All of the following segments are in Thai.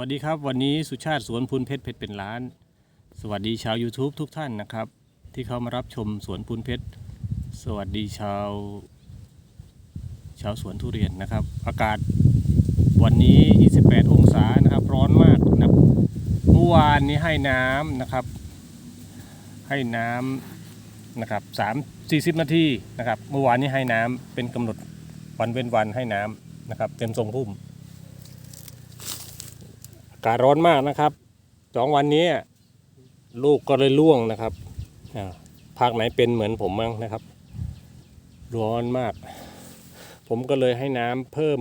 วัสดีครับ วันนี้สุชาติสวนพูนเพชรเพชรเป็นล้าน สวัสดีชาว YouTube ทุกท่านนะครับ ที่เข้ามารับชมสวนพูนเพชร สวัสดีชาว ชาวสวนทุเรียนนะครับ อากาศวันนี้ 28 องศานะครับ ร้อนมากนะครับเมื่อวานนี้ให้น้ำนะครับ ให้น้ำนะครับ3 40 นาทีนะครับ เมื่อวานนี้ให้น้ำเป็นกำหนดวันเว้นวันให้น้ำนะครับ เต็มทรงพุ่มากาศร้อนมากนะครับสองวันนี้ลูกก็เลยร่วงนะครับอ่าภาคไหนเป็นเหมือนผมมั้งนะครับ ร้อนมาก ผมก็เลยให้น้ำเพิ่ม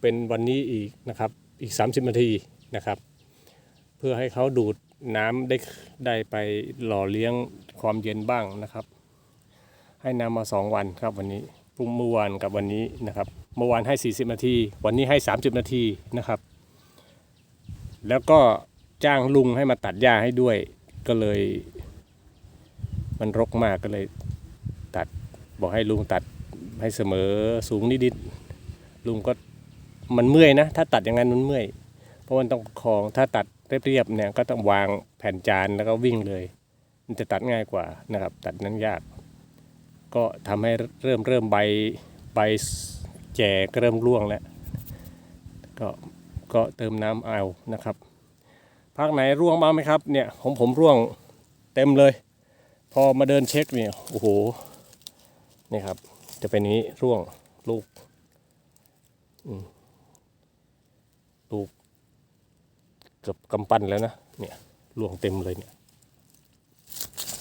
เป็นวันนี้อีกนะครับ อีก 30 นาทีนะครับ เพื่อให้เขาดูดน้ำได้ได้ไปหล่อเลี้ยงความเย็นบ้างนะครับ ให้น้ำมา 2 วันครับวันนี้พรุ่งเมื่อวานกับวันนี้นะครับ เมื่อวานให้ 40 นาที วันนี้ให้ 30 นาทีนะครับ แล้วก็จ้างลุงให้มาตัดหญ้าให้ด้วย ก็เลย มันรกมากก็เลย ตัดบอกให้ลุงตัดให้เสมอสูงนิดๆลุงก็มันเมื่อยนะ ถ้าตัดอย่างนั้นมันเมื่อย เพราะมันต้องคองถ้าตัดเรียบๆเนี่ยก็ต้องวางแผ่นจานแล้วก็วิ่งเลย มันจะตัดง่ายกว่านะครับ ตัดนั้นยาก ก็ทำให้เริ่มเริ่มใบใบแก่ก็เริ่มร่วงแล้วก็ ก็เติมน้ำเอานะครับภาคไหนร่วงบ้างไหมครับเนี่ยของผมร่วงเต็มเลย พอมาเดินเช็คเนี่ยโอ้โหนี่ครับ จะเป็นนี้ร่วงลูกลูกเกือบกำปั้นแล้วนะเนี่ยร่วงเต็มเลยเนี่ย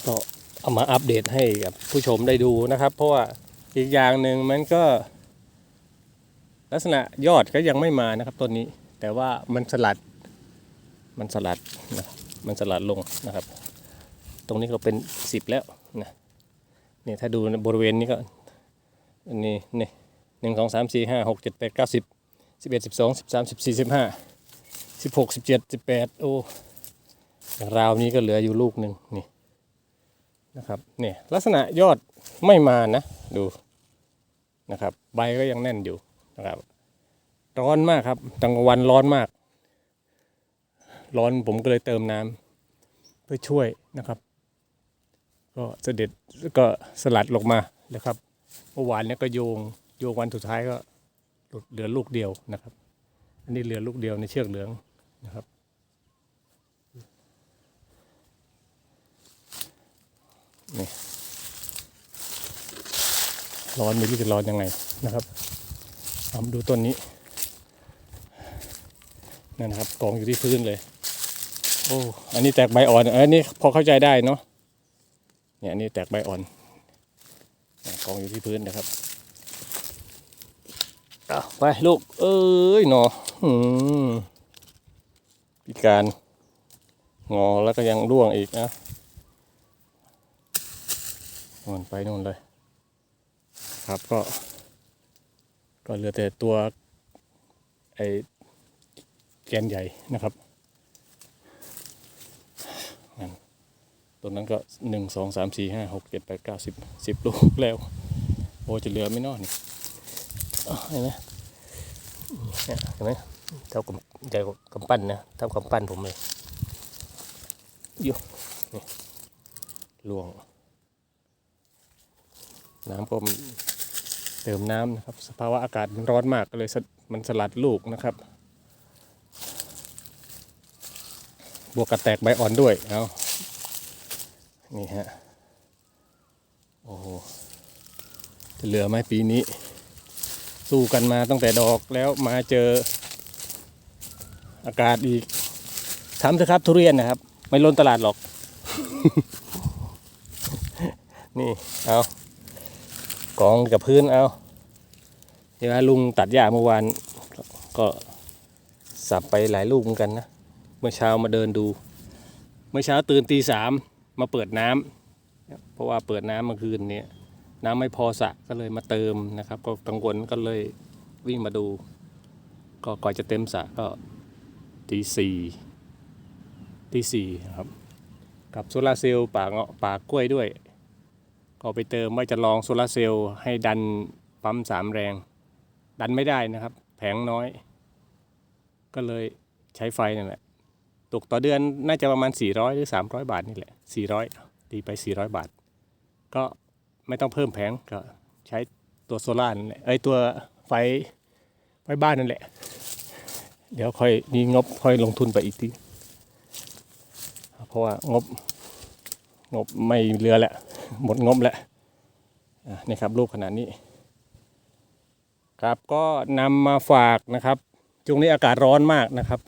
ก็เอามาอัปเดตให้กับผู้ชมได้ดูนะครับ เพราะว่าอีกอย่างหนึ่งมันก็ลักษณะยอดก็ยังไม่มานะครับต้นนี้ แต่ว่ามันสลัดมันสลัดนะมันสลัดลงนะครับ ตรงนี้ก็เป็นสิบแล้วนะเนี่ยถ้าดูบริเวณนี้ก็นี่นี่หนึ่งสองสามสี่ห้าหกเจ็ดแปดเก้าสิบสิบเอ็ดสิบสองสิบสามสิบสี่สิบห้าสิบหกสิบเจ็ดสิบแปดโอ้ราวนี้ก็เหลืออยู่ลูกหนึ่งนี่นะครับเนี่ยลักษณะยอดไม่มานะ ดูนะครับ ใบก็ยังแน่นอยู่นะครับ ร้อนมากครับกลางวันร้อนมาก ร้อนผมก็เลยเติมน้ำเพื่อช่วยนะครับ ก็เสด็จก็สลัดลงมานะครับเมื่อวานเนี้ก็โยงโยงวันสุดท้ายก็หลุดเหลือลูกเดียวนะครับ อันนี้เหลือลูกเดียวในเชือกเหลืองนะครับนี่ร้อนไม่รู้จะร้อนยังไงนะครับเอามาดูต้นนี้ นั่นะครับกองอยู่ที่พื้นเลย โอ้อันนี้แตกใบอ่อนอันนี้พอเข้าใจได้เนาะเนี่ยอันนี้แตกใบอ่อนกองอยู่ที่พื้นนะครับไปลูก เอ้ยหนออืมพิการงอแล้วก็ยังร่วงอีกนะนไปนู่นเลย ครับก็ ก็เหลือแต่ตัวไอ แกนใหญ่นะครับนั่นตัวนั้นก็หนึ่งสองสามสี่ห้าหกเจ็ดแปดเก้าสิบสิบลูกแล้ว โอ้จะเหลือไม่นอนี่เห็นไหมเนี่ยเห็นไหมเท่ากับใหญ่กว่ากำปั้นนะเท่ากำปั้นผมเลยอยู่นี่ลวง น้ำก็เติมน้ำนะครับ สภาวะอากาศมันร้อนมากก็เลยมันสลัดลูกนะครับ บวกกับแตกใบอ่อนด้วยเอานี่ฮะโอ้โหจะเหลือไหมปีนี้ สู้กันมาตั้งแต่ดอกแล้วมาเจออากาศอีกทำเถอะครับทุเรียนนะครับ ไม่ล้นตลาดหรอก นี่เอากองกับพื้นเอาเดี๋ยวลุงตัดหญ้าเมื่อวานก็สับไปหลายลูกเหมือนกันนะ เมื่อเช้ามาเดินดู เมื่อเช้าตื่นตีสามมาเปิดน้ำเพราะว่าเปิดน้ำเมื่อคืนเนี่ยน้ำไม่พอสระก็เลยมาเติมนะครับ ก็กังวลก็เลยวิ่งมาดู ก็ก่อนจะเต็มสระก็ตีสี่ตีสี่ครับ กับโซลาร์เซลล์ป่าเงาะป่ากล้วยด้วย ก็ไปเติมว่าจะลองโซลาร์เซลล์ให้ดันปั๊มสามแรง ดันไม่ได้นะครับ แผงน้อย ก็เลยใช้ไฟนั่นแหละ ตกต่อเดือนน่าจะประมาณ 400 หรือ 300 บาทนี่แหละ 400ตีไป 400 บาท ก็ไม่ต้องเพิ่มแผงก็ใช้ตัวโซล่านั่นแหละเอ้ยตัวไฟไฟบ้านนั่นแหละ เดี๋ยวค่อยมีงบค่อยลงทุนไปอีกทีเพราะว่างบงบไม่เหลือแล้วหมดงบแล้วนี่ครับรูปขนาดนี้ ครับก็นำมาฝากนะครับช่วงนี้อากาศร้อนมากนะครับ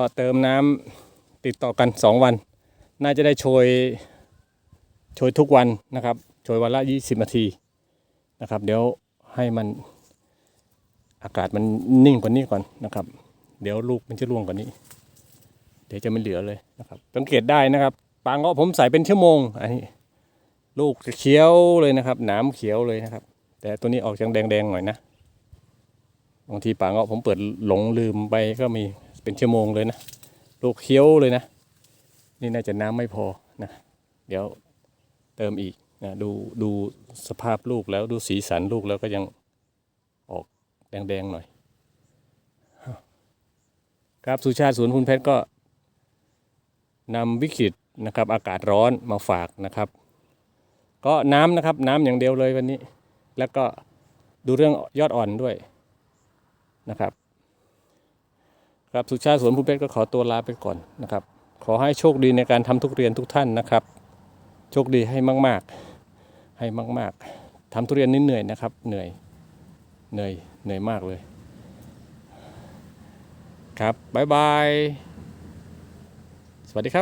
ก็เติมน้ำติดต่อกัน 2 วัน น่าจะได้โชยโชยทุกวันนะครับโชยวันละ 20นาทีนะครับ เดี๋ยวให้มันอากาศมันนิ่งกว่านี้ก่อนนะครับ เดี๋ยวลูกมันจะร่วงกว่านี้ เดี๋ยวจะไม่เหลือเลยนะครับ สังเกตได้นะครับปางเงาะผมใส่เป็นชั่วโมงอันนี้ลูกจะเขียวเลยนะครับหนามเขียวเลยนะครับ แต่ตัวนี้ออกจังแดงๆหน่อยนะบางทีปางเงาะผมเปิดหลงลืมไปก็มี เป็นชั่วโมงเลยนะลูกเขียวเลยนะ นี่น่าจะน้ำไม่พอนะเดี๋ยวเติมอีกนะดูดูสภาพลูกแล้วดูสีสันลูกแล้วก็ยังออกแดงๆหน่อย ครับสุชาติสวนคุณเพชรก็นำวิกฤตนะครับอากาศร้อนมาฝากนะครับ ก็น้ำนะครับน้ำอย่างเดียวเลยวันนี้ แล้วก็ดูเรื่องยอดอ่อนด้วยนะครับ ครับสุชาติสวนภูเพชรก็ขอตัวลาไปก่อนนะครับ ขอให้โชคดีในการทำทุกเรียนทุกท่านนะครับ โชคดีให้มาก ๆ ให้มาก ๆทำทุเรียนนี่เหนื่อยนะครับ เหนื่อยเหนื่อยเหนื่อยมากเลย ครับบ๊ายบาย สวัสดีครับ